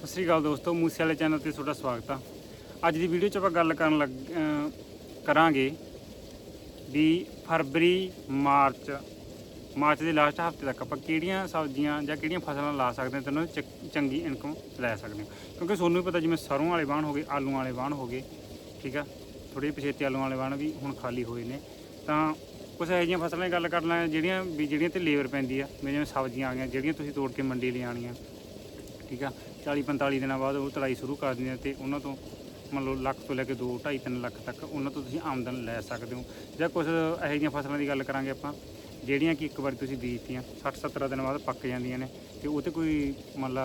ਸਤਿ ਸ਼੍ਰੀ ਅਕਾਲ ਦੋਸਤੋ ਮੂਸੇ ਵਾਲੇ ਚੈਨਲ ਤੇ ਤੁਹਾਡਾ ਸਵਾਗਤ ਆ। ਅੱਜ ਦੀ ਵੀਡੀਓ 'ਚ ਆਪਾਂ ਗੱਲ ਕਰਨ ਲੱਗ ਕਰਾਂਗੇ ਵੀ ਫਰਵਰੀ, ਮਾਰਚ ਮਾਰਚ ਦੇ ਲਾਸਟ ਹਫ਼ਤੇ ਤੱਕ ਆਪਾਂ ਕਿਹੜੀਆਂ ਸਬਜ਼ੀਆਂ ਜਾਂ ਕਿਹੜੀਆਂ ਫਸਲਾਂ ਲਾ ਸਕਦੇ ਹਾਂ ਤੇ ਉਹਨਾਂ ਚ- ਚੰਗੀ ਇਨਕਮ ਲੈ ਸਕਦੇ ਹਾਂ। ਕਿਉਂਕਿ ਤੁਹਾਨੂੰ ਵੀ ਪਤਾ ਜਿਵੇਂ ਸਰੋਂ ਵਾਲੇ ਬਾਣ ਹੋ ਗਏ ਆਲੂ ਵਾਲੇ ਬਾਣ ਹੋ ਗਏ, ਠੀਕ ਆ? ਥੋੜੇ ਪਛੇਤੇ ਆਲੂ ਵਾਲੇ ਬਾਣ ਵੀ ਹੁਣ ਖਾਲੀ ਹੋਏ ਨੇ। ਤਾਂ ਕੁਝ ਇਹੋ ਜਿਹੀਆਂ ਫਸਲਾਂ ਦੀ ਗੱਲ ਕਰ ਲਾਂ, ਜਿਹੜੀਆਂ ਵੀ, ਜਿਹੜੀਆਂ ਤੇ ਲੇਬਰ ਪੈਂਦੀ ਆ ਵੀ ਜਿਵੇਂ ਸਬਜ਼ੀਆਂ ਆ ਗਈਆਂ, ਜਿਹੜੀਆਂ ਤੁਸੀਂ ਤੋੜ ਕੇ ਮੰਡੀ ਲਿਆਉਣੀਆਂ ਠੀਕ ਆ? 40 45 ਦਿਨਾਂ ਬਾਅਦ ਉਹ ਤੜਾਈ ਸ਼ੁਰੂ ਕਰ ਦਿੰਦੇ ਆ ਤੇ ਉਹਨਾਂ ਤੋਂ ਮੰਨ ਲਓ ਲੱਖ ਤੋਂ ਲੈ ਕੇ 2 2.5 3 ਲੱਖ ਤੱਕ ਉਹਨਾਂ ਤੋਂ ਤੁਸੀਂ ਆਮਦਨ ਲੈ ਸਕਦੇ ਹੋ। ਜਾਂ ਕੁਝ ਇਹੋ ਜਿਹੀਆਂ ਫਸਲਾਂ ਦੀ ਗੱਲ ਕਰਾਂਗੇ ਆਪਾਂ, ਜਿਹੜੀਆਂ ਕਿ ਇੱਕ ਵਾਰੀ ਤੁਸੀਂ ਬੀਜਤੀਆਂ 60 70 ਦਿਨ ਬਾਅਦ ਪੱਕ ਜਾਂਦੀਆਂ ਨੇ ਤੇ ਉਹ ਤੇ ਕੋਈ ਮੰਨ ਲਾ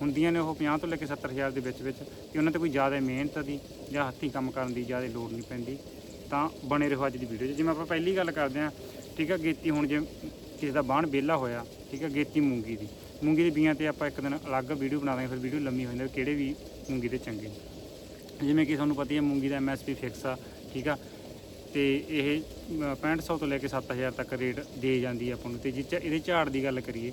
ਹੁੰਦੀਆਂ ਨੇ ਉਹ 50 ਤੋਂ ਲੈ ਕੇ 70000 ਦੇ ਵਿੱਚ ਵਿੱਚ ਤੇ ਉਹਨਾਂ ਤੇ ਕੋਈ ਜ਼ਿਆਦਾ ਮਿਹਨਤ ਦੀ ਜਾਂ ਹੱਥੀਂ ਕੰਮ ਕਰਨ ਦੀ ਜ਼ਿਆਦਾ ਲੋੜ ਨਹੀਂ ਪੈਂਦੀ, ਤਾਂ ਬਣੇ ਰਹੋ ਅੱਜ ਦੀ ਵੀਡੀਓ 'ਚ। ਜਿਵੇਂ ਆਪਾਂ ਪਹਿਲੀ ਗੱਲ ਕਰਦੇ ਹਾਂ, ਠੀਕ ਆ, ਗੇਤੀ ਹੁਣ ਜੇ ਕਿਸੇ ਦਾ ਬਾਣ ਵਿਹਲਾ ਹੋਇਆ, ਠੀਕ ਆ, ਗੇਤੀ ਮੂੰਗੀ ਦੀ। ਮੂੰਗੀ ਦੇ ਬੀਆਂ ਤੇ ਆਪਾਂ ਇੱਕ ਦਿਨ ਅਲੱਗ ਵੀਡੀਓ ਬਣਾ ਦਾਂਗੇ ਫਿਰ ਵੀਡੀਓ ਲੰਮੀ ਹੋ ਜਾਂਦੀ ਹੈ ਕਿਹੜੇ ਵੀ ਮੂੰਗੀ ਦੇ ਚੰਗੇ ਜਿਵੇਂ ਕਿ ਤੁਹਾਨੂੰ ਪਤਾ ਹੀ ਹੈ ਮੂੰਗੀ ਦਾ ਐਮਐਸਪੀ ਫਿਕਸ ਆ ਠੀਕ ਆ? ਤੇ ਇਹ ਅਮ, 6500 ਤੋਂ ਲੈ ਕੇ 7000 ਤੱਕ ਰੇਟ ਦੇ ਜਾਂਦੀ ਹੈ ਆਪਾਂ ਨੂੰ। ਤੇ ਜੇ 'ਚ ਇਹਦੇ ਝਾੜ ਦੀ ਗੱਲ ਕਰੀਏ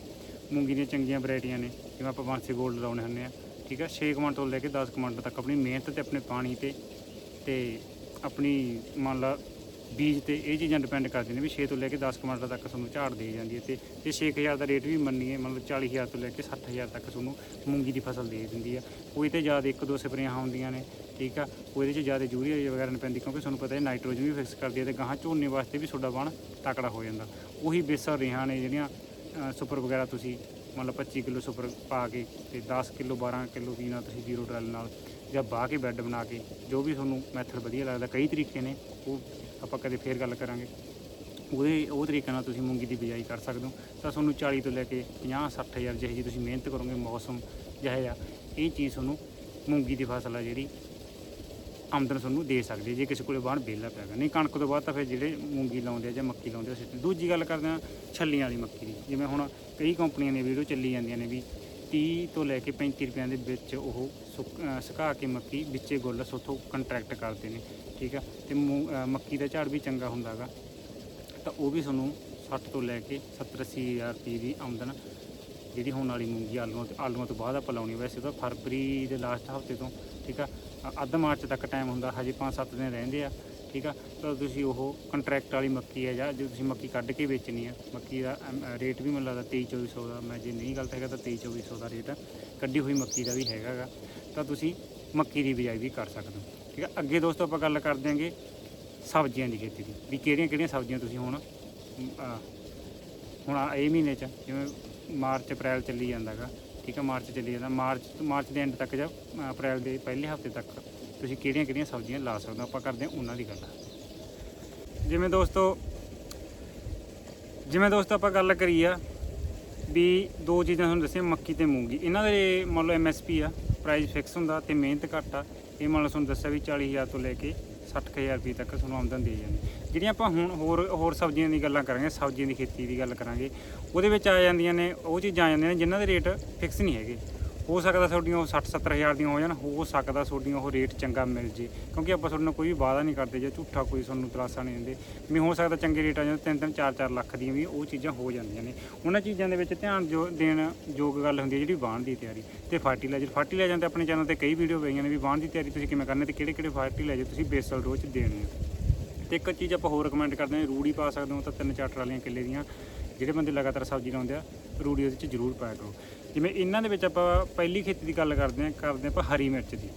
ਮੂੰਗੀ ਦੀਆਂ ਚੰਗੀਆਂ ਵੈਰਾਈਟੀਆਂ ਨੇ ਜਿਵੇਂ ਆਪਾਂ ਬਾਂਸੀ ਗੋਲਡ ਲਾਉਣੇ ਹੁੰਦੇ ਆ ਠੀਕ ਆ? 6 ਕਮਾਂਡ ਤੋਂ ਲੈ ਕੇ 10 ਕੁਇੰਟਲ ਤੱਕ ਆਪਣੀ ਮਿਹਨਤ ਤੇ ਆਪਣੇ ਪਾਣੀ ਤੇ ਤੇ ਆਪਣੀ ਮੰਨ ਲਾ ਬੀਜ ਤੇ ਇਹ ਚੀਜ਼ਾਂ ਡਿਪੈਂਡ ਕਰਦੀਆਂ ਨੇ ਵੀ 6 ਤੋਂ ਲੈ ਕੇ 10 ਕੁਇੰਟਲ ਤੱਕ ਤੁਹਾਨੂੰ ਝਾੜ ਦੇ ਜਾਂਦੀ ਹੈ ਤੇ ਤੇ 6000 ਦਾ ਰੇਟ ਵੀ ਮੰਨੀਏ, ਮਤਲਬ 40000 ਤੋਂ ਲੈ ਕੇ 60000 ਤੱਕ ਤੁਹਾਨੂੰ ਮੂੰਗੀ ਦੀ ਫਸਲ ਦੇ ਦਿੰਦੀ ਆ ਕੋਈ ਤੇ ਜ਼ਿਆਦਾ ਇੱਕ ਦੋ ਸਪਰੇਆਂ ਹੁੰਦੀਆਂ ਨੇ, ਠੀਕ ਆ? ਕੋਈ ਇਹਦੇ 'ਚ ਜ਼ਿਆਦਾ ਯੂਰੀਆ ਵਗੈਰਾ ਨਹੀਂ ਪੈਂਦੀ ਕਿਉਂਕਿ ਤੁਹਾਨੂੰ ਪਤਾ ਹੈ ਨਾਈਟ੍ਰੋਜਨ ਵੀ ਫਿਕਸ ਕਰਦੀ ਹੈ ਤੇ ਗਾਹਾਂ ਝੋਨੇ ਵਾਸਤੇ ਵੀ ਤੁਹਾਡਾ ਬਣ ਤਕੜਾ ਹੋ ਜਾਂਦਾ। ਉਹੀ ਬੇਸਰ ਰਿਹਾਂ ਨੇ ਜਿਹੜੀਆਂ ਸੁਪਰ ਵਗੈਰਾ ਤੁਸੀਂ ਮਤਲਬ 25 ਕਿਲੋ ਸੁਪਰ ਪਾ ਕੇ ਤੇ 10 ਕਿਲੋ 12 ਕਿਲੋ ਵੀ ਨਾਲ ਤੁਸੀਂ ਜ਼ੀਰੋ ਡਰਲ ਨਾਲ ਜਾਂ ਬਾਹ ਕੇ ਬੈੱਡ ਬਣਾ ਕੇ, ਜੋ ਵੀ ਤੁਹਾਨੂੰ ਮੈਥਡ ਵਧੀਆ ਲੱਗਦਾ, ਕਈ ਤਰੀਕੇ ਨੇ, ਉਹ ਆਪਾਂ ਕਦੇ ਫੇਰ ਗੱਲ ਕਰਾਂਗੇ। ਉਹਦੇ, ਉਹ ਤਰੀਕੇ ਨਾਲ ਤੁਸੀਂ ਮੂੰਗੀ ਦੀ ਬਿਜਾਈ ਕਰ ਸਕਦੇ ਹੋ। ਤਾਂ ਤੁਹਾਨੂੰ 40 ਤੋਂ ਲੈ ਕੇ 50 60 ਹਜ਼ਾਰ ਜਿਹੇ ਜੀ ਤੁਸੀਂ ਮਿਹਨਤ ਕਰੋਗੇ, ਮੌਸਮ ਜਿਹੇ ਜਿਹਾ ਇਹ ਚੀਜ਼ ਤੁਹਾਨੂੰ ਮੂੰਗੀ ਦੀ ਫਸਲ ਆ ਜਿਹੜੀ ਆਮਦਨ ਤੁਹਾਨੂੰ ਦੇ ਸਕਦੀ ਜੇ ਕਿਸੇ ਕੋਲੇ ਬਾਹਰ ਬੇਲਾ ਪੈਗਾ ਨਹੀਂ ਕਣਕ ਤੋਂ ਬਾਅਦ ਤਾਂ ਫਿਰ ਜਿਹੜੇ ਮੂੰਗੀ ਲਾਉਂਦੇ ਆ ਜਾਂ ਮੱਕੀ ਲਾਉਂਦੇ ਆ, ਸਿੱਟੇ। ਦੂਜੀ ਗੱਲ ਕਰਦੇ ਆ ਛੱਲੀਆਂ ਵਾਲੀ ਮੱਕੀ ਦੀ। ਜਿਵੇਂ ਹੁਣ ਕਈ ਕੰਪਨੀਆਂ ਨੇ ਵੀਡੀਓ ਚੱਲੀ ਜਾਂਦੀਆਂ ਨੇ ਵੀ 30 ਤੋਂ ਲੈ ਕੇ 35 ਰੁਪਈਆਂ ਦੇ ਵਿੱਚ ਉਹ ਸੁੱਕ- ਸੁਕਾ ਕੇ ਮੱਕੀ ਵਿੱਚੇ ਗੁੱਲ ਸੋਥੋਂ ਕੰਟਰੈਕਟ ਕਰਦੇ ਨੇ। ਠੀਕ ਆ? ਤੇ ਮੂੰ- ਮੱਕੀ ਦਾ ਝਾੜ ਵੀ ਚੰਗਾ ਹੁੰਦਾਗਾ ਤਾਂ ਉਹ ਵੀ ਤੁਹਾਨੂੰ 60 ਤੋਂ ਲੈ ਕੇ 70 80 ਹਜ਼ਾਰ ਰੁਪਏ ਦੀ ਆਮਦਨ ਜਿਹੜੀ ਹੁਣ ਵਾਲੀ ਮੂੰਗੀ ਆਲੂਆਂ ਤੇ ਆਲੂਆਂ ਤੋਂ ਬਾਅਦ ਆਪਾਂ ਲਾਉਣੀ ਵੈਸੇ ਤਾਂ ਫਰਵਰੀ ਦੇ ਲਾਸਟ ਹਫ਼ਤੇ ਤੋਂ ਠੀਕ ਆ? ਅੱਧ ਮਾਰਚ ਤੱਕ ਟਾਈਮ ਹੁੰਦਾ ਹਜੇ 5-7 ਦਿਨ ਰਹਿੰਦੇ ਆ ਠੀਕ ਆ? ਤਾਂ ਤੁਸੀਂ ਉਹ ਕੰਟਰੈਕਟ ਵਾਲੀ ਮੱਕੀ ਹੈ ਜਾਂ ਜੇ ਤੁਸੀਂ ਮੱਕੀ ਕੱਢ ਕੇ ਵੇਚਣੀ ਆ ਮੱਕੀ ਦਾ ਅਮ, ਰੇਟ ਵੀ ਮੈਨੂੰ ਲੱਗਦਾ 23-2400 ਦਾ ਮੈਂ ਜੇ ਨਹੀਂ ਗਲਤ ਹੈਗਾ ਤਾਂ 23-2400 ਦਾ ਰੇਟ ਆ। ਕੱਢੀ ਹੋਈ ਮੱਕੀ ਦਾ ਵੀ ਹੈਗਾਗਾ ਤਾਂ ਤੁਸੀਂ ਮੱਕੀ ਦੀ ਬਿਜਾਈ ਵੀ ਕਰ ਸਕਦੇ ਹੋ। ਠੀਕ ਆ? ਅੱਗੇ ਦੋਸਤੋ ਆਪਾਂ ਗੱਲ ਕਰ ਦਿਆਂਗੇ ਸਬਜ਼ੀਆਂ ਦੀ ਖੇਤੀ ਦੀ, ਵੀ ਕਿਹੜੀਆਂ ਕਿਹੜੀਆਂ ਸਬਜ਼ੀਆਂ ਤੁਸੀਂ ਹੁਣ ਹੁਣ ਇਹ ਮਹੀਨੇ ਚ ਜਿਵੇਂ ਮਾਰਚ, ਅਪ੍ਰੈਲ ਚੱਲੀ ਜਾਂਦਾਗਾ, ਠੀਕ ਹੈ ਮਾਰਚ ਚੱਲੀ ਜਾਂਦਾ, ਮਾਰਚ ਮਾਰਚ ਦੇ ਐਂਡ ਤੱਕ ਜਾਂ ਅਪ੍ਰੈਲ ਦੇ ਪਹਿਲੇ ਹਫ਼ਤੇ ਤੱਕ ਤੁਸੀਂ ਕਿਹੜੀਆਂ ਕਿਹੜੀਆਂ ਸਬਜ਼ੀਆਂ ਲਾ ਸਕਦੇ ਹੋ? ਆਪਾਂ ਕਰਦੇ ਹਾਂ ਉਹਨਾਂ ਦੀ ਗੱਲ। ਜਿਵੇਂ ਦੋਸਤੋ ਜਿਵੇਂ ਦੋਸਤੋ ਆਪਾਂ ਗੱਲ ਕਰੀ ਆ ਵੀ ਦੋ ਚੀਜ਼ਾਂ ਤੁਹਾਨੂੰ ਦੱਸੀਆਂ, ਮੱਕੀ ਤੇ ਮੂੰਗੀ। ਇਹਨਾਂ ਦੇ ਮੰਨ ਲਓ ਐਮਐਸਪੀ ਆ ਪ੍ਰਾਈਸ ਫਿਕਸ ਹੁੰਦਾ ਤੇ ਮਿਹਨਤ ਘੱਟ ਆ। ਇਹ ਮੰਨ ਲਓ ਤੁਹਾਨੂੰ ਦੱਸਿਆ ਵੀ 40000 ਤੋਂ ਲੈ ਕੇ 60000 ਰੁਪਏ ਤੱਕ ਤੁਹਾਨੂੰ ਆਮਦਨ ਦੇ ਜਾਂਦੀ। ਜਿਹੜੀਆਂ ਆਪਾਂ ਹੁਣ ਹੋਰ ਹੋਰ ਸਬਜ਼ੀਆਂ ਦੀ ਗੱਲਾਂ ਕਰਾਂਗੇ, ਸਬਜ਼ੀਆਂ ਦੀ ਖੇਤੀ ਦੀ ਗੱਲ ਕਰਾਂਗੇ, ਉਹਦੇ ਵਿੱਚ ਆ ਜਾਂਦੀਆਂ ਨੇ, ਉਹ ਚੀਜ਼ਾਂ ਆ ਜਾਂਦੀਆਂ ਨੇ ਜਿਨ੍ਹਾਂ ਦੇ ਰੇਟ ਫਿਕਸ ਨਹੀਂ ਹੈਗੇ। ਹੋ ਸਕਦਾ ਤੁਹਾਡੀਆਂ ਉਹ 60 70 ਹਜ਼ਾਰ ਦੀਆਂ ਹੋ ਜਾਣ, ਹੋ ਸਕਦਾ ਤੁਹਾਡੀਆਂ ਉਹ ਰੇਟ ਚੰਗਾ ਮਿਲ ਜੇ। ਕਿਉਂਕਿ ਆਪਾਂ ਤੁਹਾਡੇ ਨਾਲ ਕੋਈ ਵੀ ਵਾਅਦਾ ਨਹੀਂ ਕਰਦੇ, ਜਾਂ ਝੂਠਾ ਕੋਈ ਤੁਹਾਨੂੰ ਤਰਾਸਾ ਨਹੀਂ ਦਿੰਦੇ। ਵੀ ਹੋ ਸਕਦਾ ਚੰਗੇ ਰੇਟ ਆ ਜਾਣ 3 3 4 4 ਲੱਖ ਦੀਆਂ ਵੀ ਉਹ ਚੀਜ਼ਾਂ ਹੋ ਜਾਂਦੀਆਂ ਨੇ। ਉਹਨਾਂ ਚੀਜ਼ਾਂ ਦੇ ਵਿੱਚ ਧਿਆਨ ਜੋ ਦੇਣ ਯੋਗ ਗੱਲ ਹੁੰਦੀ ਹੈ ਜਿਹੜੀ ਵਾਹਣ ਦੀ ਤਿਆਰੀ ਤੇ ਫਰਟੀਲਾਈਜ਼ਰ। ਫਰਟੀਲਾਈਜ਼ਰ ਤੇ ਆਪਣੇ ਚੈਨਲ ਤੇ ਕਈ ਵੀਡੀਓ ਪਈਆਂ ਨੇ ਵੀ ਵਾਹਣ ਦੀ ਤਿਆਰੀ ਤੁਸੀਂ ਕਿਵੇਂ ਕਰਨੀ ਤੇ ਕਿਹੜੇ ਕਿਹੜੇ ਫਰਟੀਲਾਈਜ਼ਰ ਤੁਸੀਂ ਬੇਸਲ ਰੋਜ਼ ਦੇਣੇ ਆ। ਤੇ ਇੱਕ ਚੀਜ਼ ਆਪਾਂ ਹੋਰ ਕਮੈਂਟ ਕਰਦੇ ਹਾਂ, ਰੂੜੀ ਪਾ ਸਕਦੇ ਹੋ ਤਾਂ ਤਿੰਨ ਚਾਰ ਟਰਾਲੀਆਂ ਕਿੱਲੇ ਦੀਆਂ। ਜਿਹੜੇ ਬੰਦੇ ਲਗਾਤਾਰ ਸਬਜ਼ੀ ਲਾਉਂਦੇ ਆ, ਰੂੜੀ ਉਹਦੇ 'ਚ ਜ਼ਰੂਰ ਪਾਇਆ ਕਰੋ। ਜਿਵੇਂ ਇਹਨਾਂ ਦੇ ਵਿੱਚ ਆਪਾਂ ਪਹਿਲੀ ਖੇਤੀ ਦੀ ਗੱਲ ਕਰਦੇ ਹਾਂ, ਕਰਦੇ ਆਪਾਂ ਹਰੀ ਮਿਰਚ ਦੀ।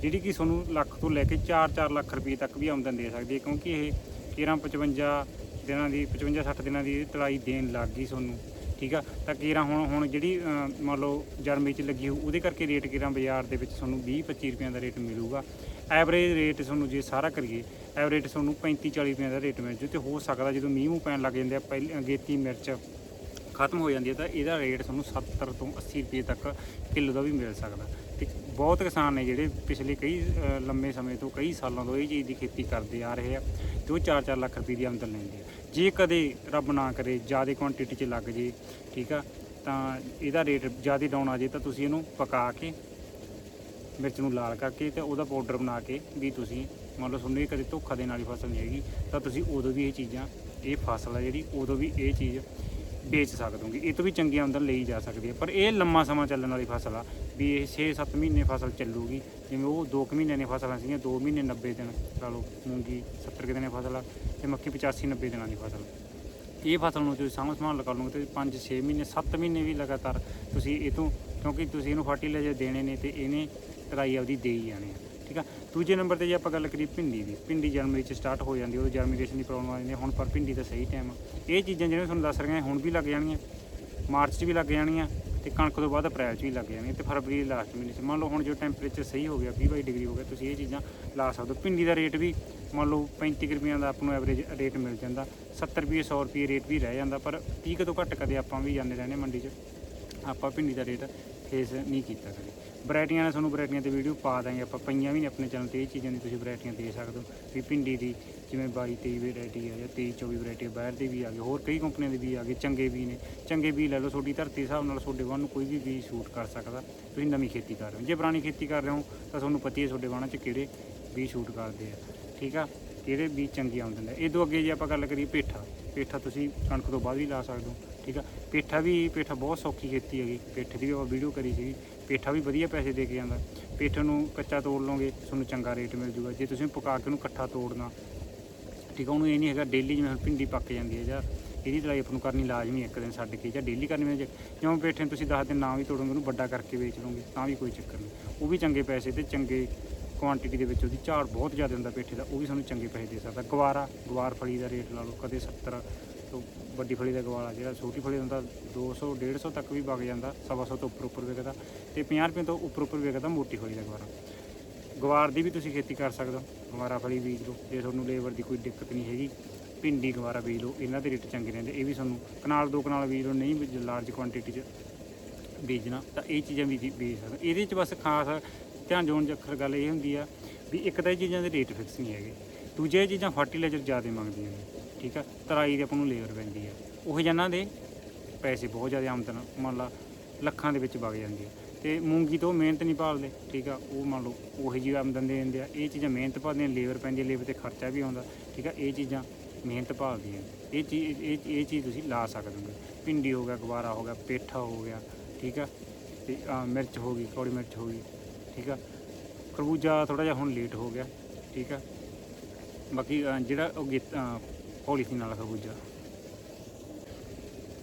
ਜਿਹੜੀ ਕਿ ਤੁਹਾਨੂੰ ਲੱਖ ਤੋਂ ਲੈ ਕੇ 4-4 ਲੱਖ ਰੁਪਏ ਤੱਕ ਵੀ ਆਮਦਨ ਦੇ ਸਕਦੀ ਹੈ, ਕਿਉਂਕਿ ਇਹ 13-55 ਦਿਨਾਂ ਦੀ 55-60 ਦਿਨਾਂ ਦੀ ਤਲਾਈ ਦੇਣ ਲੱਗ ਗਈ ਤੁਹਾਨੂੰ, ਠੀਕ ਆ? ਤਾਂ ਕੀਰਾ ਹੁਣ ਹੁਣ ਜਿਹੜੀ ਮੰਨ ਲਓ ਜਰਮੀ ਚ ਲੱਗੀ ਹੋਊ, ਉਹਦੇ ਕਰਕੇ ਰੇਟ ਕੀਰਾ ਬਾਜ਼ਾਰ ਦੇ ਵਿੱਚ ਤੁਹਾਨੂੰ 20-25 ਰੁਪਏ ਦਾ ਰੇਟ ਮਿਲੂਗਾ। ਐਵਰੇਜ ਰੇਟ ਤੁਹਾਨੂੰ ਜੇ ਸਾਰਾ ਕਰੀਏ, ਐਵਰੇਜ ਤੁਹਾਨੂੰ 35-40 ਰੁਪਏ ਦਾ ਰੇਟ ਮਿਲ ਜੂ, ਤੇ ਹੋ ਸਕਦਾ ਜਦੋਂ ਮੀਂਹ ਮੂੰਹ ਪੈਣ ਲੱਗ ਜਾਂਦੇ ਆ, ਪਹਿਲੀ ਗੇਤੀ ਮਿਰਚ ਖਤਮ ਹੋ ਜਾਂਦੀ ਹੈ, ਤਾਂ ਇਹਦਾ ਰੇਟ ਤੁਹਾਨੂੰ 70 ਤੋਂ 80 ਰੁਪਏ ਤੱਕ ਕਿਲੋ ਦਾ ਵੀ ਮਿਲ ਸਕਦਾ। ਤੇ ਬਹੁਤ ਕਿਸਾਨ ਨੇ ਜਿਹੜੇ ਪਿਛਲੇ ਕਈ ਲੰਮੇ ਸਮੇਂ ਤੋਂ, ਕਈ ਸਾਲਾਂ ਤੋਂ ਇਹ ਚੀਜ਼ ਦੀ ਖੇਤੀ ਕਰਦੇ ਆ ਰਹੇ ਆ ਤੇ ਉਹ 4-4 ਲੱਖ ਰੁਪਏ ਦੀ ਆਮਦਨ ਲੈਂਦੇ ਆ। ਜੇ ਕਦੇ ਰੱਬ ਨਾ ਕਰੇ, ਜ਼ਿਆਦਾ ਕੁਆਂਟੀਟੀ 'ਚ ਲੱਗ ਜੇ, ਠੀਕ ਆ, ਤਾਂ ਇਹਦਾ ਰੇਟ ਜ਼ਿਆਦਾ ਡਾਊਨ ਆ ਜੇ, ਤਾਂ ਤੁਸੀਂ ਇਹਨੂੰ ਪਕਾ ਕੇ, ਮਿਰਚ ਨੂੰ ਲਾਲ ਕਰਕੇ ਤੇ ਉਹਦਾ ਪਾਊਡਰ ਬਣਾ ਕੇ ਵੀ ਤੁਸੀਂ, ਮੰਨ ਲਓ ਤੁਹਾਨੂੰ ਇਹ ਕਦੇ ਧੋਖਾ ਦੇਣ ਵਾਲੀ ਫਸਲ ਨਹੀਂ ਹੈਗੀ, ਤਾਂ ਤੁਸੀਂ ਉਦੋਂ ਵੀ ਇਹ ਚੀਜ਼ਾਂ, ਇਹ ਫਸਲ ਆ ਜਿਹੜੀ, ਉਦੋਂ ਵੀ ਇਹ ਚੀਜ਼ ਵੇਚ ਸਕਦੇ ਇਹ ਤੋਂ ਵੀ ਚੰਗੀ ਆਮਦਨ ਲਈ ਜਾ ਸਕਦੀ ਹੈ। ਪਰ ਇਹ ਲੰਮਾ ਸਮਾਂ ਚੱਲਣ ਵਾਲੀ ਫਸਲ ਆ। ਵੀ ਇਹ 6-7 ਮਹੀਨੇ ਫਸਲ ਚੱਲੂਗੀ। ਜਿਵੇਂ ਉਹ 2 ਮਹੀਨਿਆਂ ਦੀਆਂ ਫਸਲਾਂ ਸੀਗੀਆਂ 2 ਮਹੀਨੇ 90 ਦਿਨ ਲਾ ਲਓ, ਮੂੰਗੀ 70 ਕੁ ਦਿਨਾਂ ਦੀ ਫਸਲ ਆ ਤੇ ਮੱਕੀ 85-90 ਦਿਨਾਂ ਦੀ ਫਸਲ ਇਹ ਫਸਲ ਨੂੰ ਤੁਸੀਂ ਸਾਂਭ ਸੰਭਾਲ ਲਗਾ ਲਓਗੇ ਤੇ 5-6 ਮਹੀਨੇ 7 ਮਹੀਨੇ ਵੀ ਲਗਾਤਾਰ ਤੁਸੀਂ ਇਹ ਤੋਂ, ਕਿਉਂਕਿ ਤੁਸੀਂ ਇਹਨੂੰ ਫਰਟੀਲਾਈਜ਼ਰ ਦੇਣੇ ਨੇ ਤੇ ਇਹਨੇ ਤਰਾਈ ਆਪਦੀ ਦੇ ਹੀ ਜਾਣੇ ਆ। ਠੀਕ ਆ? ਦੂਜੇ ਨੰਬਰ ਤੇ ਜੇ ਆਪਾਂ ਗੱਲ ਕਰੀਏ ਭਿੰਡੀ ਦੀ, ਭਿੰਡੀ ਜਨਵਰੀ ਚ ਸਟਾਰਟ ਹੋ ਜਾਂਦੀ ਉਹ ਜਰਮੀਨੇਸ਼ਨ ਦੀ ਪ੍ਰੋਬਲਮ ਆ ਜਾਂਦੀ ਹੈ। ਹੁਣ ਪਰ ਭਿੰਡੀ ਦਾ ਸਹੀ ਟਾਈਮ ਆ। ਇਹ ਚੀਜ਼ਾਂ ਜਿਹੜੀਆਂ ਤੁਹਾਨੂੰ ਦੱਸ ਰਹੀਆਂ ਹੁਣ ਵੀ ਲੱਗ ਜਾਣਗੀਆਂ, ਮਾਰਚ 'ਚ ਵੀ ਲੱਗ ਜਾਣਗੀਆਂ ਤੇ ਕਣਕ ਤੋਂ ਬਾਅਦ ਅਪ੍ਰੈਲ 'ਚ ਵੀ ਲੱਗ ਜਾਣਗੀਆਂ ਤੇ ਫਰਵਰੀ ਦੇ ਲਾਸਟ ਮਹੀਨੇ 'ਚ। ਮੰਨ ਲਓ ਹੁਣ ਜੋ ਟੈਂਪਰੇਚਰ ਸਹੀ ਹੋ ਗਿਆ 20 22 ਡਿਗਰੀ ਹੋ ਗਿਆ, ਤੁਸੀਂ ਇਹ ਚੀਜ਼ਾਂ ਲਾ ਸਕਦੇ ਹੋ। ਭਿੰਡੀ ਦਾ ਰੇਟ ਵੀ ਮੰਨ ਲਓ 35 ਕੁ ਰੁਪਈਆਂ ਦਾ ਆਪਾਂ ਨੂੰ ਐਵਰੇਜ ਰੇਟ ਮਿਲ ਜਾਂਦਾ 70 ਰੁਪਏ 100 ਰੁਪਏ ਰੇਟ ਵੀ ਰਹਿ ਜਾਂਦਾ, ਪਰ 30 ਤੋਂ ਘੱਟ ਕਦੇ ਆਪਾਂ ਵੀ ਜਾਂਦੇ ਰਹਿੰਦੇ ਮੰਡੀ 'ਚ। ਆਪਾਂ ਭਿੰਡੀ ਦਾ ਰੇਟ ਫੇਸ ਨਹੀਂ ਕੀਤਾ ਕਦੇ। ਵੈਰਾਈਟੀਆਂ ਨਾਲ ਤੁਹਾਨੂੰ ਵੈਰਾਈਟੀਆਂ ਤੇ ਵੀਡੀਓ ਪਾ ਦਾਂਗੇ ਆਪਾਂ ਪਈਆਂ ਵੀ ਨੇ ਆਪਣੇ ਚੈਨਲ ਤੇ, ਇਹ ਚੀਜ਼ਾਂ ਦੀ ਤੁਸੀਂ ਵੈਰਾਈਟੀਆਂ ਦੇ ਸਕਦੇ ਹੋ। ਵੀ ਭਿੰਡੀ ਦੀ ਜਿਵੇਂ 22 23 ਵੈਰਾਈਟੀ ਆ ਜਾਂ 23 24 ਵੈਰਾਈਟੀ ਬਾਹਰ ਦੇ ਵੀ ਆ ਗਏ, ਹੋਰ ਕਈ ਕੰਪਨੀਆਂ ਦੇ ਵੀ ਆ ਗਏ, ਚੰਗੇ ਵੀ ਨੇ। ਚੰਗੇ ਵੀ ਲੈ ਲਓ, ਤੁਹਾਡੀ ਧਰਤੀ ਦੇ ਹਿਸਾਬ ਨਾਲ ਤੁਹਾਡੇ ਵਾਹਨ ਨੂੰ ਕੋਈ ਵੀ ਬੀਜ ਸੂਟ ਕਰ ਸਕਦਾ। ਤੁਸੀਂ ਨਵੀਂ ਖੇਤੀ ਕਰ ਰਹੇ ਹੋ। ਜੇ ਪੁਰਾਣੀ ਖੇਤੀ ਕਰ ਰਹੇ ਹੋ, ਤਾਂ ਤੁਹਾਨੂੰ ਪਤਾ ਹੀ ਹੈ ਤੁਹਾਡੇ ਵਾਹਨਾਂ 'ਚ ਕਿਹੜੇ ਬੀਜ ਸ਼ੂਟ ਕਰਦੇ ਆ। ਠੀਕ ਆ? ਕਿਹੜੇ ਬੀਜ ਚੰਗੇ ਆਉਂਦੇ ਹੈ ਇਹ ਤੋਂ ਅੱਗੇ ਜੇ ਆਪਾਂ ਗੱਲ ਕਰੀਏ ਪੇਠਾ ਪੇਠਾ ਤੁਸੀਂ ਕਣਕ ਤੋਂ ਬਾਅਦ ਵੀ ਲਾ ਸਕਦੇ ਹੋ। ਠੀਕ ਆ ਪੇਠਾ ਵੀ, ਪੇਠਾ ਬਹੁਤ ਸੌਖੀ ਖੇਤੀ ਹੈਗੀ, ਪੇਠੇ ਦੀ ਵੀ ਆਪਾਂ ਵੀਡੀਓ ਕਰੀ ਸੀਗੀ, ਪੇਠਾ ਵੀ ਵਧੀਆ ਪੈਸੇ ਦੇ ਕੇ ਜਾਂਦਾ ਪੇਠੇ ਨੂੰ ਕੱਚਾ ਤੋੜ ਲਓਗੇ, ਤੁਹਾਨੂੰ ਚੰਗਾ ਰੇਟ ਮਿਲ ਜੂਗਾ। ਜੇ ਤੁਸੀਂ ਪਕਾ ਕੇ ਉਹਨੂੰ ਇਕੱਠਾ ਤੋੜਨਾ, ਠੀਕ ਆ, ਉਹਨੂੰ ਇਹ ਨਹੀਂ ਹੈਗਾ ਡੇਲੀ ਜਿਵੇਂ ਭਿੰਡੀ ਪੱਕ ਜਾਂਦੀ ਹੈ ਜਾਂ ਇਹਦੀ ਲੜਾਈ ਆਪਾਂ ਨੂੰ ਕਰਨੀ ਲਾਜ਼ਮੀ ਇੱਕ ਦਿਨ ਛੱਡ ਕੇ, ਜਾਂ ਡੇਲੀ ਕਰਨੀ ਜੇ- ਜਿਵੇਂ ਪੇਠੇ ਨੂੰ ਤੁਸੀਂ 10 ਦਿਨ ਨਾ ਵੀ ਤੋੜੋਗੇ, ਉਹਨੂੰ ਵੱਡਾ ਕਰਕੇ ਵੇਚ ਲਓਗੇ, ਤਾਂ ਵੀ ਕੋਈ ਚੱਕਰ ਨਹੀਂ। ਉਹ ਵੀ ਚੰਗੇ ਪੈਸੇ ਤੇ ਚੰਗੇ ਕੁਆਂਟੀਟੀ ਦੇ ਵਿੱਚ ਉਹਦੀ ਝਾੜ ਬਹੁਤ ਜ਼ਿਆਦਾ ਹੁੰਦਾ ਪੇਠੇ ਦਾ, ਉਹ ਵੀ ਸਾਨੂੰ ਚੰਗੇ ਪੈਸੇ ਦੇ ਸਕਦਾ। ਗਵਾਰਾ, ਗਵਾਰ ਫਲੀ ਦਾ ਰੇਟ ਲਾ ਲਓ, ਕਦੇ 70 ਤੋਂ ਵੱਡੀ ਫਲੀ ਦਾ ਗਵਾਰਾ ਜਿਹੜਾ ਛੋਟੀ ਫਲੀ ਹੁੰਦਾ 200 150 ਤੱਕ ਵੀ ਵਗ ਜਾਂਦਾ, ਸਵਾ ਸੌ ਤੋਂ ਉੱਪਰ ਉੱਪਰ ਵਿਕਦਾ ਤੇ 50 ਰੁਪਏ ਤੋਂ ਉੱਪਰ ਉੱਪਰ ਵਿਕਦਾ ਮੋਟੀ ਫਲੀ ਦਾ ਗਵਾਰਾ ਗਵਾਰ ਦੀ ਵੀ ਤੁਸੀਂ ਖੇਤੀ ਕਰ ਸਕਦੇ ਹੋ, ਗਵਾਰਾ ਫਲੀ ਬੀਜ ਲਓ, ਜੇ ਤੁਹਾਨੂੰ ਲੇਬਰ ਦੀ ਕੋਈ ਦਿੱਕਤ ਨਹੀਂ ਹੈਗੀ, ਭਿੰਡੀ ਗਵਾਰਾ ਬੀਜ ਲਓ, ਇਹਨਾਂ ਦੇ ਰੇਟ ਚੰਗੇ ਰਹਿੰਦੇ, ਇਹ ਵੀ ਤੁਹਾਨੂੰ ਕਨਾਲ, ਦੋ ਕਨਾਲ ਬੀਜ ਲਓ, ਨਹੀਂ ਲਾਰਜ ਕੁਆਂਟੀਟੀ 'ਚ ਬੀਜਣਾ, ਤਾਂ ਇਹ ਚੀਜ਼ਾਂ ਵੀ ਬੀਜ ਸਕਦੇ। ਇਹਦੇ 'ਚ ਬਸ ਖਾਸ ਧਿਆਨ ਜੋਣ ਜੱਖਰ ਗੱਲ ਇਹ ਹੁੰਦੀ ਆ ਵੀ ਇੱਕ ਤਾਂ ਇਹ ਚੀਜ਼ਾਂ ਦੇ ਰੇਟ ਫਿਕਸ ਨਹੀਂ ਹੈਗੇ, ਦੂਜੇ ਚੀਜ਼ਾਂ ਫਰਟੀਲਾਈਜ਼ਰ ਜ਼ਿਆਦਾ ਮੰਗਦੀਆਂ ਨੇ। ਠੀਕ ਆ, ਤਰਾਈ ਦੀ ਆਪਾਂ ਨੂੰ ਲੇਬਰ ਪੈਂਦੀ ਆ। ਉਹ ਜਨਾਂ ਦੇ ਪੈਸੇ ਬਹੁਤ ਜ਼ਿਆਦਾ ਆਮਦਨ ਮੰਨ ਲਾ ਲੱਖਾਂ ਦੇ ਵਿੱਚ ਵਗ ਜਾਂਦੀ ਹੈ ਤੇ ਮੂੰਗੀ ਤੋਂ ਮਿਹਨਤ ਨਹੀਂ ਭਾਲਦੇ, ਠੀਕ ਆ, ਉਹ ਮੰਨ ਲਓ ਉਹੀ ਜਿਹੀ ਆਮਦਨ ਦੇ ਦਿੰਦੇ ਆ। ਇਹ ਚੀਜ਼ਾਂ ਮਿਹਨਤ ਭਾਲਦੀਆਂ ਲੇਬਰ ਪੈਂਦੀ ਹੈ ਲੇਬਰ ਤੇ ਖਰਚਾ ਵੀ ਆਉਂਦਾ, ਠੀਕ ਆ, ਇਹ ਚੀਜ਼ਾਂ ਮਿਹਨਤ ਭਾਲਦੀਆਂ ਇਹ ਚੀਜ਼ ਇਹ ਇਹ ਚੀਜ਼ ਤੁਸੀਂ ਲਾ ਸਕਦੇ ਹੋ। ਭਿੰਡੀ ਹੋ ਗਿਆ, ਗਵਾਰਾ ਹੋ ਗਿਆ, ਪੇਠਾ ਹੋ ਗਿਆ, ਠੀਕ ਆ, ਤੇ ਮਿਰਚ ਹੋ ਗਈ, ਕੌੜੀ ਮਿਰਚ ਹੋ ਗਈ, ਠੀਕ ਆ। ਖਰਬੂਜਾ ਥੋੜਾ ਜਿਹਾ ਹੁਣ ਲੇਟ ਹੋ ਗਿਆ, ਠੀਕ ਆ। ਬਾਕੀ ਜਿਹੜਾ ਉਹ ਪੋਲੀਥੀਨ ਵਾਲਾ ਖਰਬੂਜਾ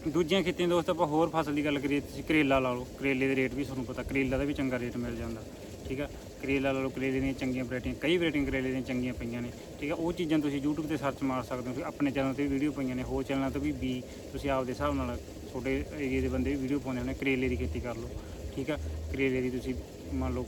ਦੂਜੀਆਂ ਖੇਤੀਆਂ ਦੋਸਤ ਆਪਾਂ ਹੋਰ ਫਸਲ ਦੀ ਗੱਲ ਕਰੀਏ, ਤੁਸੀਂ ਕਰੇਲਾ ਲਾ ਲਓ। ਕਰੇਲੇ ਦੇ ਰੇਟ ਵੀ ਤੁਹਾਨੂੰ ਪਤਾ, ਕਰੇਲਾ ਦਾ ਵੀ ਚੰਗਾ ਰੇਟ ਮਿਲ ਜਾਂਦਾ। ਠੀਕ ਆ? ਕਰੇਲਾ ਲਾ ਲਓ, ਕਰੇਲੇ ਦੀਆਂ ਚੰਗੀਆਂ ਵੈਰਾਈਟੀਆਂ ਕਈ ਵੈਰਾਈਟੀਆਂ ਕਰੇਲੇ ਦੀਆਂ ਚੰਗੀਆਂ ਪਈਆਂ ਨੇ। ਠੀਕ ਆ? ਉਹ ਚੀਜ਼ਾਂ ਤੁਸੀਂ YouTube ਤੇ ਸਰਚ ਮਾਰ ਸਕਦੇ ਹੋ, ਆਪਣੇ ਚੈਨਲ ਤੇ ਵੀਡੀਓ ਪਈਆਂ ਨੇ। ਹੋਰ ਚੈਨਲਾਂ ਤੇ ਵੀ ਵੀ ਤੁਸੀਂ ਆਪਦੇ ਹਿਸਾਬ ਨਾਲ ਤੁਹਾਡੇ ਏਰੀਆ ਦੇ ਬੰਦੇ ਵੀ ਵੀਡੀਓ ਪਾਉਂਦੇ ਹੋਣੇ, ਕਰੇਲੇ ਦੀ ਖੇਤੀ ਕਰ ਲਓ। ਠੀਕ ਆ? ਕਰੇਲੇ ਦੀ ਤੁਸੀਂ ਮੰਨ ਲਓ,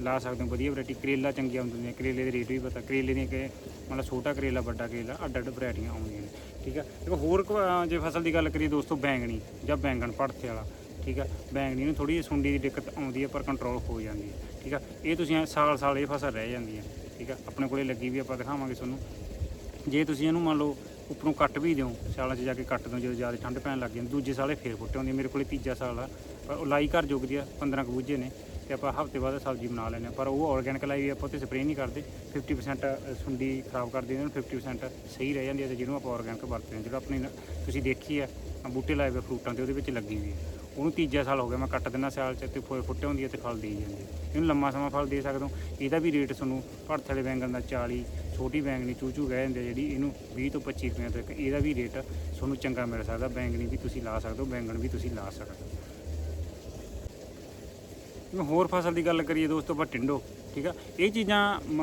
ਲਾ ਸਕਦੇ ਹੋ, ਵਧੀਆ ਵੈਰਾਈਟੀ ਕਰੇਲਾ ਚੰਗੀ ਆਉਂਦੀ ਹੈ ਕਰੇਲੇ ਦੇ ਰੇਟ ਵੀ ਪਤਾ। ਕਰੇਲੇ ਦੀਆਂ ਮਤਲਬ ਛੋਟਾ ਕਰੇਲਾ, ਵੱਡਾ ਕਰੇਲਾ, ਅੱਡ ਅੱਡ ਵੈਰਾਈਟੀਆਂ ਆਉਂਦੀਆਂ ਨੇ, ਠੀਕ ਆ? ਦੇਖੋ, ਹੋਰ ਜੇ ਫਸਲ ਦੀ ਗੱਲ ਕਰੀਏ ਦੋਸਤੋ, ਬੈਂਗਣੀ ਜਾਂ ਬੈਂਗਣ ਭੜਥੇ ਵਾਲਾ, ਠੀਕ ਆ? ਬੈਂਗਣੀ ਨੂੰ ਥੋੜੀ ਜਿਹੀ ਸੁੰਡੀ ਦੀ ਦਿੱਕਤ ਆਉਂਦੀ ਹੈ ਪਰ ਕੰਟਰੋਲ ਹੋ ਜਾਂਦੀ ਹੈ ਠੀਕ ਆ? ਇਹ ਤੁਸੀਂ ਸਾਲ ਸਾਲ ਇਹ ਫਸਲ ਰਹਿ ਜਾਂਦੀ ਹੈ ਠੀਕ ਆ? ਆਪਣੇ ਕੋਲੇ ਲੱਗੀ ਵੀ ਆਪਾਂ ਦਿਖਾਵਾਂਗੇ ਤੁਹਾਨੂੰ। ਜੇ ਤੁਸੀਂ ਇਹਨੂੰ ਮੰਨ ਲਓ ਉੱਪਰੋਂ ਕੱਟ ਵੀ ਦਿਓ, ਸਿਆਲਾਂ 'ਚ ਜਾ ਕੇ ਕੱਟ ਦਿਓ, ਜਦੋਂ ਜ਼ਿਆਦਾ ਠੰਡ ਪੈਣ ਲੱਗ ਜਾਂਦੀ, ਦੂਜੇ ਸਾਲੇ ਫੇਰ ਫੁੱਟੇ ਹੁੰਦੇ ਮੇਰੇ ਕੋਲੇ ਤੀਜਾ ਸਾਲ ਆ, ਪਰ ਉਹ ਲਾਈ ਘਰ ਜੋਗਦੀ ਆ 15 ਕੁ ਨੇ। ਤੇ ਆਪਾਂ ਹਫ਼ਤੇ ਬਾਅਦ ਸਬਜ਼ੀ ਬਣਾ ਲੈਂਦੇ ਹਾਂ, ਪਰ ਉਹ ਆਰਗੈਨਿਕ ਲਾਈ ਵੀ ਆਪਾਂ ਤੇ ਸਪਰੇਅ ਨਹੀਂ ਕਰਦੇ। 50% ਸੁੰਡੀ ਖਰਾਬ ਕਰਦੀ ਇਹਨਾਂ ਨੂੰ 50% ਸਹੀ ਰਹਿ ਜਾਂਦੀ ਹੈ ਤੇ ਜਿਹਨੂੰ ਆਪਾਂ ਆਰਗੈਨਿਕ ਵਰਤਦੇ ਹਾਂ। ਜਿਹੜਾ ਆਪਣੀ ਤੁਸੀਂ ਦੇਖੀ ਆ ਬੂਟੇ ਲਾਏ ਹੋਏ ਫਰੂਟਾਂ ਤੇ, ਉਹਦੇ ਵਿੱਚ ਲੱਗੀ ਹੋਈ ਹੈ ਉਹਨੂੰ ਤੀਜਾ ਸਾਲ ਹੋ ਗਿਆ, ਮੈਂ ਕੱਟ ਦਿੰਦਾ ਸਿਆਲ ਚ ਤੇ ਫੁੱਲ ਫੁੱਟੇ ਹੁੰਦੀ ਹੈ ਤੇ ਫਲ ਦੇਈ ਜਾਂਦੀ ਹੈ ਇਹਨੂੰ ਲੰਮਾ ਸਮਾਂ ਫਲ ਦੇ ਸਕਦੇ ਹੋ। ਇਹਦਾ ਵੀ ਰੇਟ ਤੁਹਾਨੂੰ ਭੜਥੇ ਵਾਲੇ ਬੈਂਗਣ ਦਾ 40 ਛੋਟੀ ਬੈਂਗਣੀ, ਚੂਚੂ ਕਹਿ ਜਾਂਦੇ ਆ ਜਿਹੜੀ, ਇਹਨੂੰ 20 ਤੋਂ 25 ਰੁਪਏ ਤੱਕ। ਇਹਦਾ ਵੀ ਰੇਟ ਤੁਹਾਨੂੰ ਚੰਗਾ ਮਿਲ ਸਕਦਾ, ਬੈਂਗਣੀ ਵੀ ਤੁਸੀਂ ਲਾ ਸਕਦੇ ਹੋ, ਬੈਂਗਣ ਵੀ ਤੁਸੀਂ ਲਾ ਸਕਦੇ ਹੋ। ਜਿਵੇਂ ਹੋਰ ਫਸਲ ਦੀ ਗੱਲ ਕਰੀਏ ਦੋਸਤੋ ਆਪਾਂ ਟਿੰਡੋ ਠੀਕ ਆ? ਇਹ ਚੀਜ਼ਾਂ ਮ,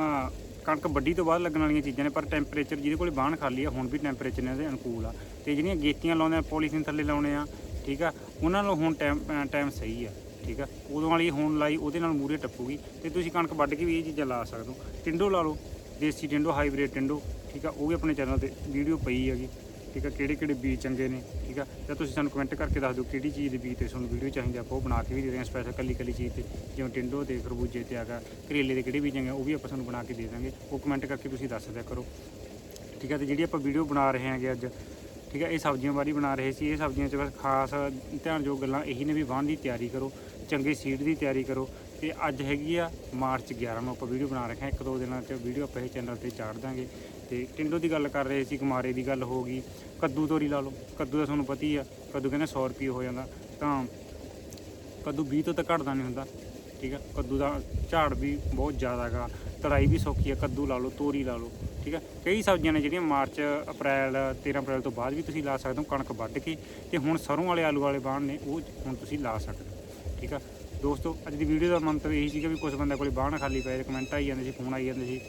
ਕਣਕ ਵੱਡੀ ਤੋਂ ਬਾਅਦ ਲੱਗਣ ਵਾਲੀਆਂ ਚੀਜ਼ਾਂ ਨੇ ਪਰ ਟੈਂਪਰੇਚਰ ਜਿਹਦੇ ਕੋਲੇ ਬਾਣ ਖਾਲੀ ਆ ਹੁਣ ਵੀ ਟੈਂਪਰੇਚਰ ਨੇ ਇਹਦੇ ਅਨੁਕੂਲ ਆ। ਤੇ ਜਿਹੜੀਆਂ ਗੇਤੀਆਂ ਲਾਉਂਦੇ ਆ ਪੋਲੀਥੀਨ ਥੱਲੇ ਲਾਉਣੇ ਆ ਠੀਕ ਆ? ਉਹਨਾਂ ਨੂੰ ਹੁਣ ਟਾਈਮ ਟਾਈਮ ਸਹੀ ਆ ਠੀਕ ਆ? ਉਦੋਂ ਵਾਲੀ ਹੁਣ ਲਾਈ ਉਹਦੇ ਨਾਲ ਮੂਰੇ ਟੱਪੂਗੀ। ਤੇ ਤੁਸੀਂ ਕਣਕ ਵੱਢ ਕੇ ਵੀ ਇਹ ਚੀਜ਼ਾਂ ਲਾ ਸਕਦੇ ਹੋ। ਟਿੰਡੋ ਲਾ ਲਓ ਦੇਸੀ ਟਿੰਡੋ ਹਾਈਬ੍ਰਿਡ ਟਿੰਡੋ ਠੀਕ ਆ? ਉਹ ਵੀ ਆਪਣੇ ਚੈਨਲ ਤੇ ਵੀਡੀਓ ਪਈ ਹੈਗੀ। ਠੀਕ ਆ? ਕਿਹੜੇ ਕਿਹੜੇ ਬੀਜ ਚੰਗੇ ਨੇ ਠੀਕ ਆ? ਜਾਂ ਤੁਸੀਂ ਸਾਨੂੰ ਕਮੈਂਟ ਕਰਕੇ ਦੱਸ ਦਿਓ ਕਿਹੜੀ ਚੀਜ਼ ਦੇ ਬੀਜ ਤੇ ਤੁਹਾਨੂੰ ਵੀਡੀਓ ਚਾਹੀਦੀ ਆ, ਆਪਾਂ ਉਹ ਬਣਾ ਕੇ ਵੀ ਦੇ ਰਹੇ ਹਾਂ ਸਪੈਸ਼ਲ ਕੱਲੀ ਕੱਲੀ ਚੀਜ਼ ਤੇ ਜਿਵੇਂ ਟਿੰਡੋ ਤੇ ਖਰਬੂਜੇ ਤੇ ਆਗਾ ਕਰੇਲੇ ਦੇ ਕਿਹੜੇ ਬੀਜ ਚੰਗੇ ਉਹ ਵੀ ਆਪਾਂ ਤੁਹਾਨੂੰ ਬਣਾ ਕੇ ਦੇ ਦਾਂਗੇ ਉਹ ਕਮੈਂਟ ਕਰਕੇ ਤੁਸੀਂ ਦੱਸ ਦਿਆ ਕਰੋ। ਠੀਕ ਆ? ਤੇ ਜਿਹੜੀ ਆਪਾਂ ਵੀਡੀਓ ਬਣਾ ਰਹੇ ਹਾਂਗੇ ਅੱਜ ਠੀਕ ਆ? ਇਹ ਸਬਜ਼ੀਆਂ ਬਾਰੇ ਬਣਾ ਰਹੇ ਸੀ। ਇਹ ਸਬਜ਼ੀਆਂ 'ਚ ਬਸ ਖਾਸ ਧਿਆਨਯੋਗ ਗੱਲਾਂ ਇਹੀ ਨੇ ਵੀ ਵਾਹਣ ਦੀ ਤਿਆਰੀ ਕਰੋ ਚੰਗੇ ਸੀਡ ਦੀ ਤਿਆਰੀ ਕਰੋ। ਤੇ ਅੱਜ ਹੈਗੀ ਆ ਮਾਰਚ 11 ਨੂੰ ਆਪਾਂ ਵੀਡੀਓ ਬਣਾ ਰਹੇ ਹਾਂ ਇੱਕ ਦੋ ਦਿਨਾਂ 'ਚ ਵੀਡੀਓ ਆਪਾਂ ਇਹ ਚੈਨਲ ਤੇ ਚਾੜ ਦਾਂਗੇ। ਤੇ ਟਿੰਡੋ ਦੀ ਗੱਲ ਕਰ ਰਹੇ ਸੀ ਗੁਮਾਰੇ ਦੀ ਗੱਲ ਹੋ ਗਈ। ਕੱਦੂ ਤੋਰੀ ਲਾ ਲਓ, ਕੱਦੂ ਦਾ ਤੁਹਾਨੂੰ ਪਤਾ ਹੀ ਆ, ਕੱਦੂ ਕਹਿੰਦੇ 100 ਰੁਪਏ ਹੋ ਜਾਂਦਾ। ਤਾਂ ਕੱਦੂ 20 ਤੋਂ ਤਾਂ ਘਟਦਾ ਨਹੀਂ ਹੁੰਦਾ, ਠੀਕ ਆ? ਕੱਦੂ ਦਾ ਝਾੜ ਵੀ ਬਹੁਤ ਜ਼ਿਆਦਾ ਗਾ, ਤੜਾਈ ਵੀ ਸੌਖੀ ਆ, ਕੱਦੂ ਲਾ ਲਓ, ਤੋਰੀ ਲਾ ਲਓ, ਠੀਕ ਆ? ਕਈ ਸਬਜ਼ੀਆਂ ਨੇ ਜਿਹੜੀਆਂ ਮਾਰਚ, ਅਪ੍ਰੈਲ 13 ਅਪ੍ਰੈਲ ਤੋਂ ਬਾਅਦ ਵੀ ਤੁਸੀਂ ਲਾ ਸਕਦੇ ਹੋ, ਕਣਕ ਵੱਢ ਕੇ, ਤੇ ਹੁਣ ਸਰੋਂ ਵਾਲੇ ਆਲੂ ਵਾਲੇ ਬਾਣ ਨੇ, ਉਹ ਹੁਣ ਤੁਸੀਂ ਲਾ ਸਕਦੇ ਹੋ, ਠੀਕ ਆ? ਦੋਸਤੋ, ਅੱਜ ਦੀ ਵੀਡੀਓ ਦਾ ਮੰਤਵ ਇਹੀ ਸੀਗਾ ਵੀ ਕੁਝ ਬੰਦੇ ਕੋਲੇ ਬਾਣ ਖਾਲੀ ਪਏ ਕਮੈਂਟ ਆਈ ਜਾਂਦੇ ਸੀ ਫੋਨ ਆਈ ਜਾਂਦੇ ਸੀ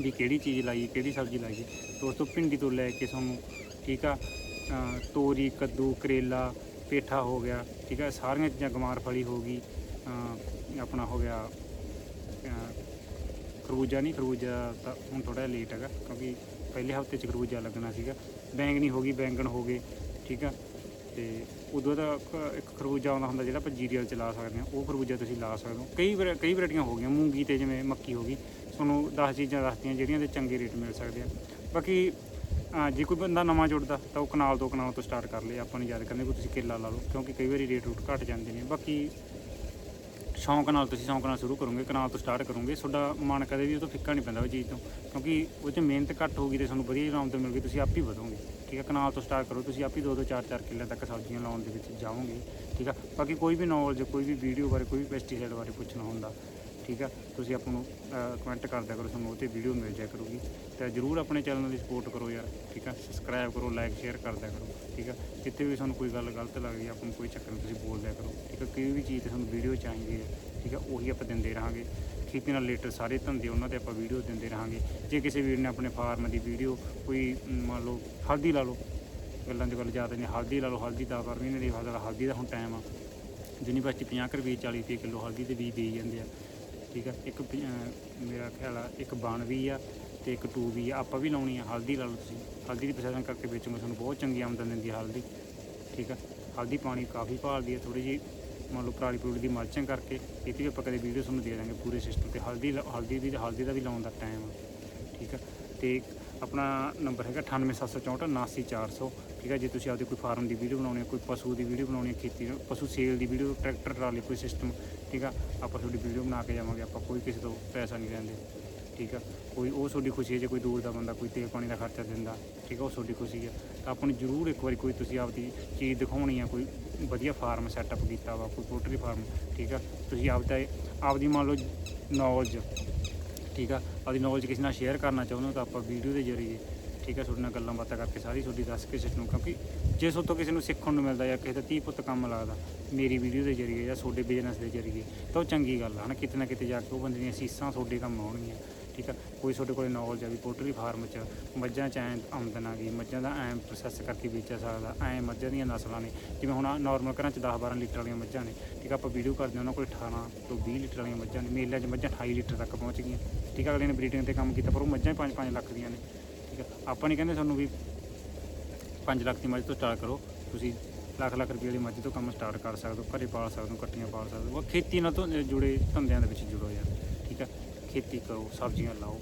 ਵੀ ਕਿਹੜੀ ਚੀਜ਼ ਲਾਈਏ, ਕਿਹੜੀ ਸਬਜ਼ੀ ਲਾਈਏ। ਦੋਸਤੋ ਭਿੰਡੀ ਤੋਂ ਲੈ ਕੇ ਤੁਹਾਨੂੰ ਠੀਕ ਆ ਤੋਰੀ, ਕੱਦੂ, ਕਰੇਲਾ, ਪੇਠਾ ਹੋ ਗਿਆ, ਠੀਕ ਆ, ਸਾਰੀਆਂ ਚੀਜ਼ਾਂ ਗਮਾਰ ਫਲੀ ਹੋ ਗਈ ਆਪਣਾ ਹੋ ਗਿਆ ਖਰਬੂਜਾ ਨਹੀਂ, ਖਰਬੂਜਾ ਤਾਂ ਹੁਣ ਥੋੜਾ ਲੇਟ ਹੈਗਾ, ਕਿਉਂਕਿ ਪਹਿਲੇ ਹਫ਼ਤੇ ਚ ਖਰਬੂਜਾ ਲੱਗਣਾ ਸੀਗਾ। ਬੈਂਗਣੀ ਹੋ ਗਈ, ਬੈਂਗਣ ਹੋ ਗਏ, ਠੀਕ ਆ। ਤੇ ਉਦੋਂ ਦਾ ਇੱਕ ਖਰਬੂਜਾ ਆਉਂਦਾ ਹੁੰਦਾ ਜਿਹੜਾ ਆਪਾਂ ਜੀਰੀਅਲ ਚ ਲਾ ਸਕਦੇ ਹਾਂ, ਉਹ ਖਰਬੂਜਾ ਤੁਸੀਂ ਲਾ ਸਕਦੇ ਹੋ। ਕਈ ਵਰਾ- ਕਈ ਵੈਰਾਈਟੀਆਂ ਹੋ ਗਈਆਂ, ਮੂੰਗੀ ਤੇ ਜਿਵੇਂ ਮੱਕੀ ਹੋ ਗਈ। ਤੁਹਾਨੂੰ 10 ਚੀਜ਼ਾਂ ਦੱਸਦੀਆਂ ਜਿਹੜੀਆਂ ਦੇ ਚੰਗੇ ਰੇਟ ਮਿਲ ਸਕਦੇ ਆ। ਬਾਕੀ ਜੇ ਕੋਈ ਬੰਦਾ ਨਵਾਂ ਜੁੜਦਾ, ਤਾਂ ਉਹ ਕਨਾਲ ਤੋਂ ਕਨਾਲ ਤੋਂ ਸਟਾਰਟ ਕਰ ਲਏ, ਆਪਾਂ ਨੂੰ ਯਾਦ ਕਰਨੇ ਕੋਈ ਤੁਸੀਂ ਕੇਲਾ ਲਾ ਲਓ, ਕਿਉਂਕਿ ਕਈ ਵਾਰੀ ਰੇਟ ਰੂਟ ਘਟ ਜਾਂਦੇ ਨੇ। ਬਾਕੀ ਸ਼ੌਂਕ ਨਾਲ ਤੁਸੀਂ ਸ਼ੌਂਕ ਨਾਲ ਸ਼ੁਰੂ ਕਰੋਗੇ, ਕਨਾਲ ਤੋਂ ਸਟਾਰਟ ਕਰੋਗੇ, ਤੁਹਾਡਾ ਮਨ ਕਦੇ ਵੀ ਉਹ ਤੋਂ ਫਿੱਕਾ ਨਹੀਂ ਪੈਂਦਾ ਉਹ ਚੀਜ਼ ਤੋਂ, ਕਿਉਂਕਿ ਉਹ 'ਚ ਮਿਹਨਤ ਘੱਟ ਹੋਊਗੀ ਤੇ ਤੁਹਾਨੂੰ ਵਧੀਆ ਆਰਾਮ ਤੋਂ ਮਿਲ ਤੁਸੀਂ ਆਪ ਹੀ ਵਧੋਗੇ। ਠੀਕ ਹੈ ਕਨਾਲ ਤੋਂ ਸਟਾਰਟ ਕਰੋ, ਤੁਸੀਂ ਆਪ ਹੀ ਦੋ ਦੋ ਚਾਰ ਚਾਰ ਕਿੱਲੇ ਤੱਕ ਸਬਜ਼ੀਆਂ ਲਾਉਣ ਦੇ ਵਿੱਚ ਜਾਓਗੇ। ਠੀਕ ਆ, ਬਾਕੀ ਕੋਈ ਵੀ ਨੌਲੇਜ ਕੋਈ ਵੀ ਵੀਡੀਓ ਬਾਰੇ, ਕੋਈ ਵੀ ਪੈਸਟੀਸਾਈਡ ਬਾਰੇ ਪੁੱਛਣਾ ਹੁੰਦਾ ਠੀਕ ਆ? ਤੁਸੀਂ ਆਪਾਂ ਨੂੰ ਕਮੈਂਟ ਕਰਦਿਆ ਕਰੋ ਤੁਹਾਨੂੰ ਉਹ 'ਤੇ ਵੀਡੀਓ ਮਿਲ ਜਾਇਆ ਕਰੂਗੀ। ਤੇ ਜਰੂਰ ਆਪਣੇ ਚੈਨਲ ਦੀ ਸਪੋਰਟ ਕਰੋ ਯਾਰ, ਠੀਕ ਆ? ਸਬਸਕ੍ਰਾਈਬ ਕਰੋ ਲਾਈਕ ਸ਼ੇਅਰ ਕਰਦਿਆ ਕਰੋ, ਠੀਕ ਆ? ਜਿੱਥੇ ਵੀ ਤੁਹਾਨੂੰ ਕੋਈ ਗੱਲ ਗਲਤ ਲੱਗਦੀ ਆ ਆਪਾਂ ਨੂੰ ਕੋਈ ਚੱਕਰ ਨਹੀਂ ਤੁਸੀਂ ਬੋਲ ਦਿਆ ਕਰੋ, ਠੀਕ ਆ? ਕੋਈ ਵੀ ਚੀਜ਼ ਤੇ ਤੁਹਾਨੂੰ ਵੀਡੀਓ ਚਾਹੀਦੀ ਹੈ, ਠੀਕ ਆ? ਉਹੀ ਆਪਾਂ ਦਿੰਦੇ ਰਹਾਂਗੇ। ਖੇਤੀ ਨਾਲ ਰਿਲੇਟਡ ਸਾਰੇ ਧੰਦੇ ਉਹਨਾਂ ਤੇ ਆਪਾਂ ਵੀਡੀਓ ਦਿੰਦੇ ਰਹਾਂਗੇ। ਜੇ ਕਿਸੇ ਵੀਰ ਨੇ ਆਪਣੇ ਫਾਰਮ ਦੀ ਵੀਡੀਓ ਕੋਈ ਮੰਨ ਲਓ, ਹਲਦੀ ਲਾ ਲਓ, ਗੱਲਾਂ 'ਚ ਗੱਲ ਜ਼ਿਆਦਾ ਨਹੀਂ, ਹਲਦੀ ਲਾ ਲਓ, ਹਲਦੀ ਦਾ ਪਰ ਮਹੀਨੇ ਦੀ ਫਸਲ ਹਲਦੀ ਦਾ ਹੁਣ ਟਾਈਮ ਆ। ਯੂਨੀਵਰਸਿਟੀ 50 ਕੁ ਰੁਪਏ 40 ਰੁਪਏ ਕਿਲੋ ਹਲਦੀ ਦੇ ਬੀਜ ਦੇਈ ਜਾਂਦੇ ਆ। ਠੀਕ ਆ? ਇੱਕ ਪ- ਮੇਰਾ ਖਿਆਲ ਆ, ਇੱਕ ਬਣ ਵੀ ਆ ਤੇ ਇੱਕ ਟੂ ਵੀ ਆ। ਆਪਾਂ ਵੀ ਲਾਉਣੀ ਆ, ਹਲਦੀ ਲਾ ਲਓ ਤੁਸੀਂ। ਹਲਦੀ ਦੀ ਪ੍ਰੋਸੈਸਿੰਗ ਕਰਕੇ ਵੇਚੋਗੇ ਤੁਹਾਨੂੰ ਬਹੁਤ ਚੰਗੀ ਆਮਦਨ ਦਿੰਦੀ ਆ ਹਲਦੀ, ਠੀਕ ਆ? ਹਲਦੀ ਪਾਣੀ ਕਾਫੀ ਭਾਲਦੀ ਆ ਥੋੜੀ ਜਿਹੀ ਮੰਨ ਲਓ ਪਰਾਲੀ ਪਰੂਲੀ ਦੀ ਮਲਚਿੰਗ ਕਰਕੇ, ਇਹ 'ਤੇ ਵੀ ਆਪਾਂ ਕਦੇ ਵੀਡੀਓ ਤੁਹਾਨੂੰ ਦੇ ਦਾਂਗੇ ਪੂਰੇ ਸਿਸਟਮ ਤੇ। ਹਲਦੀ ਲਾ- ਹਲਦੀ ਦੀ, ਹਲਦੀ ਦਾ ਵੀ ਲਾਉਣ ਦਾ ਟਾਈਮ ਆ, ਠੀਕ ਆ? ਤੇ ਆਪਣਾ ਨੰਬਰ ਹੈਗਾ 98764 79400 ਠੀਕ ਆ? ਜੇ ਤੁਸੀਂ ਆਪਦੇ ਕੋਈ ਫਾਰਮ ਦੀ ਵੀਡੀਓ ਬਣਾਉਣੀ ਹੈ ਕੋਈ ਪਸ਼ੂ ਦੀ ਵੀਡੀਓ ਬਣਾਉਣੀ ਹੈ ਖੇਤੀ ਪਸ਼ੂ ਸੇਲ ਦੀ ਵੀਡੀਓ, ਟਰੈਕਟਰ, ਟਰਾਲੀ, ਕੋਈ ਸਿਸਟਮ ਠੀਕ ਆ ਆਪਾਂ ਤੁਹਾਡੀ ਵੀਡੀਓ ਬਣਾ ਕੇ ਜਾਵਾਂਗੇ, ਆਪਾਂ ਕੋਈ ਕਿਸੇ ਤੋਂ ਪੈਸਾ ਨਹੀਂ ਲੈਂਦੇ, ਠੀਕ ਆ? ਕੋਈ ਉਹ ਤੁਹਾਡੀ ਖੁਸ਼ੀ ਹੈ ਜੇ ਕੋਈ ਦੂਰ ਦਾ ਬੰਦਾ ਕੋਈ ਤੇਲ ਪਾਣੀ ਦਾ ਖਰਚਾ ਦਿੰਦਾ, ਠੀਕ ਆ? ਉਹ ਤੁਹਾਡੀ ਖੁਸ਼ੀ ਹੈ ਤਾਂ ਆਪਾਂ ਨੂੰ ਜ਼ਰੂਰ ਇੱਕ ਵਾਰੀ ਕੋਈ ਤੁਸੀਂ ਆਪਦੀ ਚੀਜ਼ ਦਿਖਾਉਣੀ ਆ, ਕੋਈ ਵਧੀਆ ਫਾਰਮ ਸੈਟਅਪ ਕੀਤਾ ਵਾ, ਕੋਈ ਪੋਲਟਰੀ ਫਾਰਮ ਠੀਕ ਆ? ਤੁਸੀਂ ਆਪਦਾ ਆਪਦੀ ਮੰਨ ਲਓ ਨੌਲੇਜ ਠੀਕ ਆ? ਆਪਦੀ ਨੌਲੇਜ ਕਿਸੇ ਨਾਲ ਸ਼ੇਅਰ ਕਰਨਾ ਚਾਹੁੰਦੇ ਹੋ ਤਾਂ ਆਪਾਂ ਵੀਡੀਓ ਦੇ ਜ਼ਰੀਏ ਠੀਕ ਹੈ, ਤੁਹਾਡੇ ਨਾਲ ਗੱਲਾਂ ਬਾਤਾਂ ਕਰਕੇ ਸਾਰੀ ਤੁਹਾਡੀ ਦੱਸ ਕੇ ਸਿੱਖ ਨੂੰ, ਕਿਉਂਕਿ ਜੇ ਸੋਤੋਂ ਕਿਸੇ ਨੂੰ ਸਿੱਖਣ ਨੂੰ ਮਿਲਦਾ ਜਾਂ ਕਿਸੇ ਦਾ ਧੀ ਪੁੱਤ ਕੰਮ ਲੱਗਦਾ, ਮੇਰੀ ਵੀਡੀਓ ਦੇ ਜ਼ਰੀਏ ਜਾਂ ਤੁਹਾਡੇ ਬਿਜ਼ਨਸ ਦੇ ਜ਼ਰੀਏ, ਤਾਂ ਉਹ ਚੰਗੀ ਗੱਲ ਆ ਨਾ ਕਿਤੇ ਨਾ ਕਿਤੇ ਜਾ ਕੇ ਉਹ ਬੰਦੇ ਦੀਆਂ ਸੀਸਾਂ ਤੁਹਾਡੇ ਕੰਮ ਆਉਣਗੀਆਂ, ਠੀਕ ਆ? ਕੋਈ ਤੁਹਾਡੇ ਕੋਲ ਨੌਲੇਜ ਆ ਵੀ ਪੋਲਟਰੀ ਫਾਰਮ 'ਚ ਮੱਝਾਂ 'ਚ ਐਂ ਆਮਦਨ ਆ ਗਈ, ਮੱਝਾਂ ਦਾ ਐਂ ਪ੍ਰੋਸੈਸ ਕਰਕੇ ਵੇਚਿਆ ਸਕਦਾ, ਐਂ ਮੱਝਾਂ ਦੀਆਂ ਨਸਲਾਂ ਨੇ, ਜਿਵੇਂ ਹੁਣ ਨਾਰਮਲ ਘਰਾਂ 'ਚ 10 12 ਲੀਟਰ ਵਾਲੀਆਂ ਮੱਝਾਂ ਨੇ, ਠੀਕ ਆ? ਆਪਾਂ ਵੀਡੀਓ ਕਰਦੇ ਹਾਂ, ਉਹਨਾਂ ਕੋਲ 18 ਤੋਂ 20 ਲੀਟਰ ਵਾਲੀਆਂ ਮੱਝਾਂ ਨੇ, ਮੇਲਿਆਂ 'ਚ ਮੱਝਾਂ 28 ਲੀਟਰ ਤੱਕ ਪਹੁੰਚ ਗਈਆਂ, ਠੀਕ ਆ? ਅਗਲੇ ਨੇ ਬਰੀਡਿੰਗ ਤੇ ਕੰਮ ਕੀਤਾ, ਪਰ ਉਹ ਮੱਝਾਂ 5-5 ਲੱਖ ਦੀਆਂ ਨੇ। ਆਪਾਂ ਨਹੀਂ ਕਹਿੰਦੇ ਤੁਹਾਨੂੰ ਵੀ 5 ਲੱਖ ਦੀ ਮੱਝ ਤੋਂ ਸਟਾਰਟ ਕਰੋ। ਤੁਸੀਂ ਲੱਖ ਲੱਖ ਰੁਪਏ ਵਾਲੀ ਮੱਝ ਤੋਂ ਕੰਮ ਸਟਾਰਟ ਕਰ ਸਕਦੇ ਹੋ, ਘਰੇ ਪਾਲ ਸਕਦੇ ਹੋ, ਕੱਟੀਆਂ ਪਾਲ ਸਕਦੇ ਹੋ। ਖੇਤੀ ਨਾਲ ਤੋਂ ਜੁੜੇ ਧੰਦਿਆਂ ਦੇ ਵਿੱਚ ਜੁੜੋ ਯਾਰ, ਠੀਕ ਆ? ਖੇਤੀ ਕਰੋ, ਸਬਜ਼ੀਆਂ ਲਾਓ।